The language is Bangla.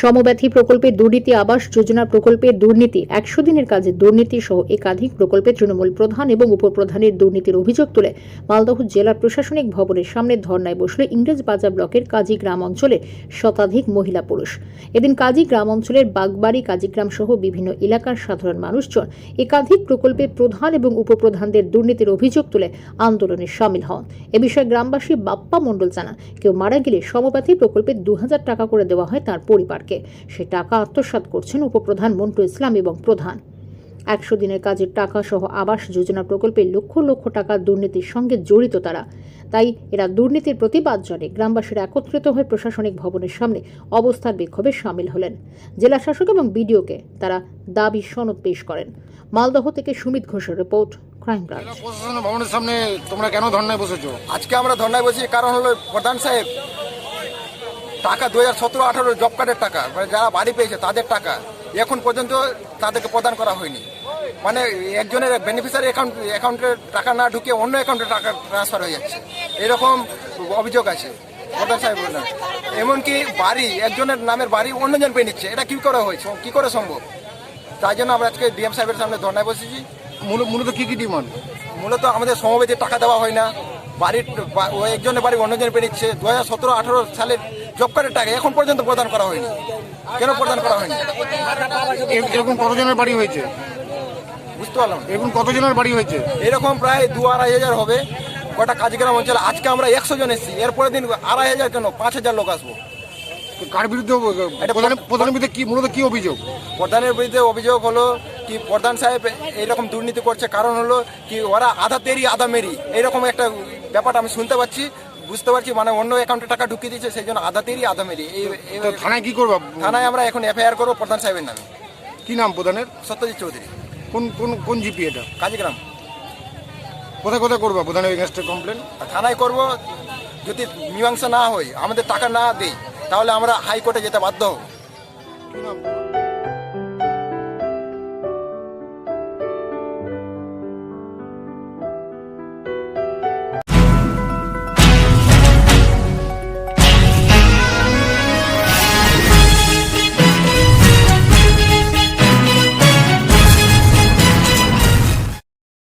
সমব্যথী প্রকল্পের দুর্নীতি, আবাস যোজনা প্রকল্পের দুর্নীতি, একশো দিনের কাজে দুর্নীতি সহ একাধিক প্রকল্পে তৃণমূল প্রধান এবং উপপ্রধানের দুর্নীতির অভিযোগ তুলে মালদহ জেলা প্রশাসনিক ভবনের সামনে ধর্নায় বসলে ইংরেজ বাজার ব্লকের কাজী গ্রাম অঞ্চলে শতাধিক মহিলা পুরুষ। এদিন কাজী গ্রাম অঞ্চলের বাগবাড়ি কাজীগ্রাম সহ বিভিন্ন এলাকার সাধারণ মানুষজন একাধিক প্রকল্পে প্রধান এবং উপপ্রধানদের দুর্নীতির অভিযোগ তুলে আন্দোলনে সামিল হন। এ বিষয়ে গ্রামবাসী বাপ্পা মণ্ডল জানান, কেউ মারা গেলে সমপাথী প্রকল্পে দু হাজার টাকা করে দেওয়া হয় তার পরিবারকে। সে টাকা আত্মসাৎ করছেন উপপ্রধান মন্টু ইসলাম এবং প্রধান। একশো দিনের কাজের টাকা সহ আবাস যোজনা প্রকল্পে লক্ষ লক্ষ টাকা দুর্নীতির সঙ্গে জড়িত তারা। তাই এরা দুর্নীতির প্রতিবাদ জানে। গ্রামবাসীরা একত্রিত হয়ে প্রশাসনিক ভবনের সামনে অবস্থান বিক্ষোভে সামিল হলেন। জেলা শাসক এবং বিডিওকে তারা দাবি সনদ পেশ করেন। মালদহ থেকে সুমিত ঘোষের রিপোর্ট ক্রাইম ব্রাঞ্চ। ভবনের সামনে তোমরা কেন ধর্নায় বসেছো? আজকে আমরা ধর্নায় বসি কারণ হলো প্রধান সাহেব টাকা দু হাজার সতেরো আঠারো জব কার্ডের টাকা মানে যারা বাড়ি পেয়েছে তাদের টাকা এখন পর্যন্ত তাদেরকে প্রদান করা হয়নি। মানে একজনের বেনিফিশিয়ারি অ্যাকাউন্ট অ্যাকাউন্টে টাকা না ঢুকে অন্য অ্যাকাউন্টে টাকা ট্রান্সফার হয়ে যাচ্ছে। এরকম অভিযোগ আছে। প্রধান সাহেব বললেন এমনকি বাড়ি একজনের নামের বাড়ি অন্যজন পেয়ে নিচ্ছে। এটা কি করে হয়েছে? কি করে সম্ভব? তাই জন্য আমরা আজকে ডিএম সাহেবের সামনে ধর্নায় বসেছি। মূল- মূলত কি কি ডিমান্ড? মূলত আমাদের সমবেতে টাকা দেওয়া হয় না। বাড়ির একজনের বাড়ি অন্যজনের পেরিচ্ছে দু হাজার সতেরো আঠারো সালের জব কার্ডের টাকা এখন পর্যন্ত প্রদান করা হয়নি। কেন প্রদান করা হয়নি? এরকম কতজনের বাড়ি হয়েছে? বুঝতে পারলাম। এরকম কতজনের বাড়ি হয়েছে? এরকম প্রায় দু আড়াই হাজার হবে। কটা কাজগ্রাম অঞ্চলে আজকে আমরা একশো জন এসেছি। এরপরের দিন আড়াই হাজার কেন? পাঁচ হাজার লোক আসব। কার বিরুদ্ধে প্রধানের বিরুদ্ধে কি মূলত কি অভিযোগ? প্রধানের বিরুদ্ধে অভিযোগ হলো কি প্রধান সাহেব এইরকম দুর্নীতি করছে। কারণ হলো কি ওরা আধা তেরি আধা মেরি। এইরকম একটা ব্যাপারটা আমি শুনতে পাচ্ছি বুঝতে পারছি মানে অন্য অ্যাকাউন্টে টাকা ঢুকিয়ে দিচ্ছে সেই জন্য আধা তেরি আধা মেরি এই এই- তো থানায় কি করবা? থানায় আমরা এখন এফআইআর করব প্রধান সাহেবের নামে। কি নাম প্রধানের? সত্যজিৎ চৌধুরী। কোন কোন কোন জিপি এটা? কাজীগ্রাম। কোথায় কোথায় করবা প্রধানের এগেনস্টে কমপ্লেন থানায় করব যদি মীমাংসা না হয় আমাদের টাকা না দেই তাহলে আমরা হাইকোর্টে যেতে বাধ্য হব। কি নাম?